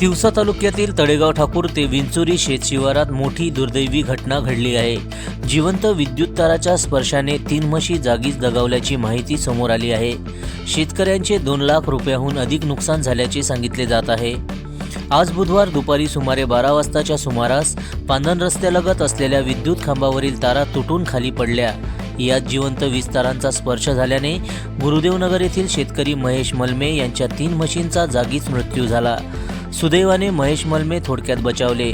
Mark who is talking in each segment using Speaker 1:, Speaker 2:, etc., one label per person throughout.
Speaker 1: तिवसा तालुक्यातील तळेगाव ठाकूर ते विंचोरी शेतशिवारात मोठी दुर्दैवी घटना घडली आहे. जिवंत विद्युत ताराच्या स्पर्शाने तीन म्हशी जागीच दगावल्याची माहिती समोर आली आहे. शेतकऱ्यांचे दोन लाख रुपयाहून अधिक नुकसान झाल्याचे सांगितले जात आहे. आज बुधवार दुपारी सुमारे बारा वाजताच्या सुमारास पांधन रस्त्यालगत असलेल्या विद्युत खांबावरील तारा तुटून खाली पडल्या. यात जिवंत वीज तारांचा स्पर्श झाल्याने गुरुदेवनगर येथील शेतकरी महेश मलमे यांच्या तीन म्हशींचा जागीच मृत्यू झाला. सुदैवाने महेश मलमे थोडक्यात बचावले.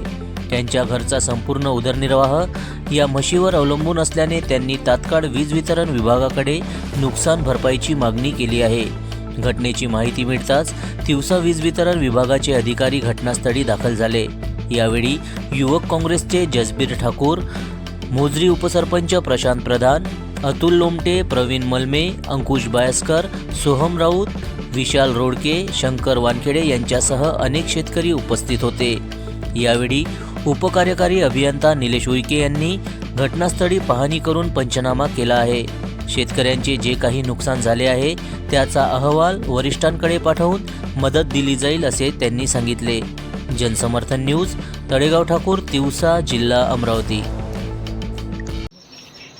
Speaker 1: त्यांच्या घरचा संपूर्ण उदरनिर्वाह या म्हशीवर अवलंबून असल्याने त्यांनी तात्काळ वीज वितरण विभागाकडे नुकसान भरपाईची मागणी केली आहे. घटनेची माहिती मिळताच तिवसा वीज वितरण विभागाचे अधिकारी घटनास्थळी दाखल झाले. यावेळी युवक काँग्रेसचे जसबीर ठाकूर मोजरी उपसरपंच प्रशांत प्रधान अतुल लोमटे प्रवीण मलमे अंकुश बायस्कर सोहम राऊत विशाल रोडके शंकर वानखेडे यांच्यासह अनेक शेतकरी उपस्थित होते. यावेळी उपकार्यकारी अभियंता निलेश उईके यांनी घटनास्थळी पाहणी करून पंचनामा केला आहे. शेतकऱ्यांचे जे काही नुकसान झाले आहे त्याचा अहवाल वरिष्ठांकडे पाठवून मदत दिली जाईल असे त्यांनी सांगितले. जनसमर्थन न्यूज तळेगाव ठाकूर तिवसा जिल्हा अमरावती.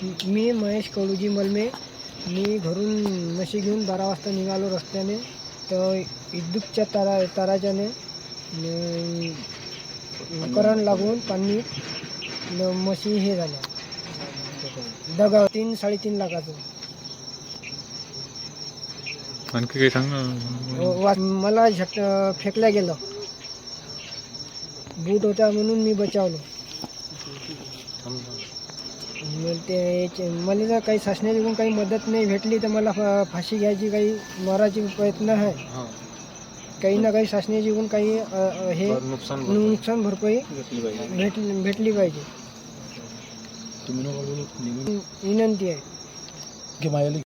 Speaker 2: मी महेश कडूजी मलमे. मी घरून म्हशी घेऊन बारा वाजता निघालो रस्त्याने. तर विद्युतच्या तारा ताराच्याने करंट लागून पाणी म्हशी हे झाल्या. दगा तीन साडेतीन लाखाचं.
Speaker 3: आणखी काही सांग
Speaker 2: वा मला झट फेकल्या गेलं. बूट होता म्हणून मी बचावलो. मग ते याचे- मला जर काही शासनाकडून काही मदत नाही भेटली तर मला फा- फाशी घ्यायची काही मराठी प्रयत्न आहे. काही ना काही शासनाकडून काही हे नुकसान भरपाई. भेट भेटली पाहिजे. विनंती आहे.